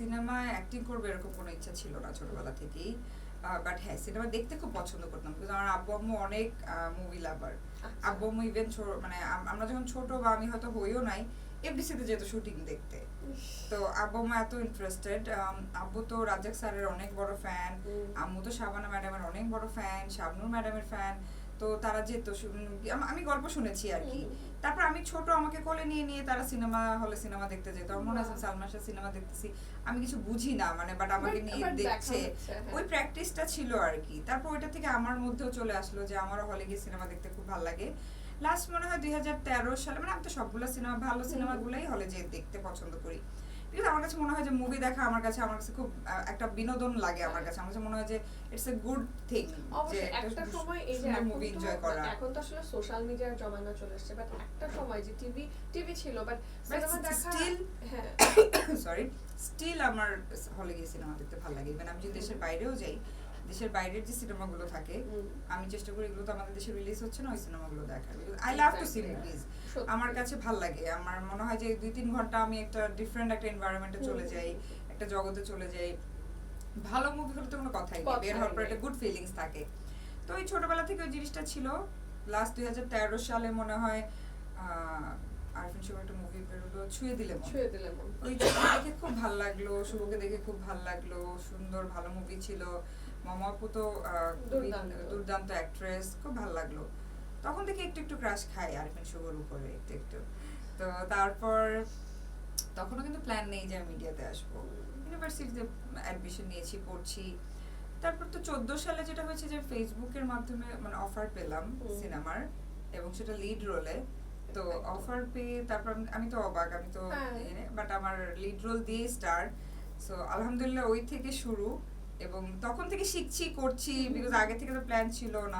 সিনেমায় অ্যাক্টিং করবে এরকম কোনো ইচ্ছা ছিল না ছোটবেলা থেকেই। বাট হ্যাঁ সিনেমা দেখতে খুব পছন্দ করতাম বিকজ আমার আব্বু আম্মু অনেক মুভি লাভার আচ্ছা। আব্বু আম্মু ইভেন মানে আমরা যখন ছোট বা আমি হয়তো হইও নাই এফডিসিতে যেত শুটিং দেখতে। তো আব্বু আম্মু এত ইন্টারেস্টেড আব্বু তো রাজাক স্যারের অনেক বড় ফ্যান আম্মু তো শাবানা ম্যাডামের অনেক বড় ফ্যান শাবনুর ম্যাডামের ফ্যান তো তারা যেত আমি গল্প শুনেছি আর কি। তারপর আমি ছোট আমাকে কোলে নিয়ে নিয়ে তারা সিনেমা হলে সিনেমা দেখতে যেত। আমার মনে আছে সালমান শাহ সিনেমা দেখতেছি। আমি কিছু বুঝি না মানে বাট আমাকে নিয়ে দেখছে। হ্যাঁ। ওই প্র্যাকটিসটা ছিল আর কি। তারপর ওইটা থেকে আমার মধ্যেও চলে আসলো যে আমারও হলে গিয়ে সিনেমা দেখতে খুব ভালো লাগে। লাস্ট মনে হয় দুই হাজার তেরো সালে মানে আমি তো সবগুলো সিনেমা ভালো। সিনেমাগুলোই হলে যে দেখতে পছন্দ করি। কিন্তু আমার কাছে মনে হয় যে মুভি দেখা আমার কাছে আমার কাছে খুব একটা বিনোদন লাগে আমার কাছে। আমার কাছে মনে হয় যে ইটস এ গুড থিং যে একটা সময় এই যে মুভি এনজয় করা। এখন তো আসলে সোশ্যাল মিডিয়ার জমানা চলে এসেছে বাট একটা সময় যে টিভি টিভি ছিল বাট সিনেমা দেখা স্টিল সরি স্টিল আমার হলে গিয়ে সিনেমা দেখতে ভালো লাগে। ইভেন আমি যদি দেশের বাইরেও যাই দেশের বাইরের যে সিনেমাগুলো থাকে আমি চেষ্টা করি এগুলো তো আমাদের দেশে রিলিজ হচ্ছে না ওই সিনেমাগুলো দেখার। I love to see movies আমার কাছে ভালো লাগে। আমার মনে হয় যে দুই তিন ঘণ্টা আমি একটা ডিফারেন্ট একটা এনভায়রনমেন্টে চলে যাই একটা জগতে চলে যাই। ভালো মুভি হলে তো কোনো কথাই নেই বের হওয়ার পর একটা গুড ফিলিংস থাকে। তো ওই ছোটবেলা থেকে ওই জিনিসটা ছিল। লাস্ট দুই হাজার তেরো সালে মনে হয় আহ, আরফিন শুভ একটা মুভি বেরোলো ছুঁয়ে দিলে ছুঁয়ে দিলে ওই দেখে খুব ভালো লাগল শুভকে দেখে খুব ভালো লাগল সুন্দর ভালো মুভি ছিল। মামা আপু তো দুর্দান্ত। দুর্দান্ত অ্যাক্ট্রেস খুব ভালো লাগল। তখন থেকে একটু একটু ক্রাশ খাই আরিফিন শুভর উপরে একটু একটু। তো তারপর তখনও কিন্তু প্ল্যান নেই যে আমি মিডিয়াতে আসব। ইউনিভার্সিটিতে অ্যাডমিশন নিয়েছি পড়ছি। তারপর তো চোদ্দ সালে যেটা হয়েছে যে ফেসবুকের মাধ্যমে মানে অফার পেলাম সিনেমার এবং সেটা লিড রোলে তো অফার পেয়ে তারপর আমি- তো অবাক আমি তো হ্যাঁ। বাট আমার লিড রোল দিয়ে স্টার সো আলহামদুলিল্লাহ ওই থেকে শুরু এবং তখন থেকে শিখছি করছি বিকজ আগে থেকে তো প্ল্যান ছিল না।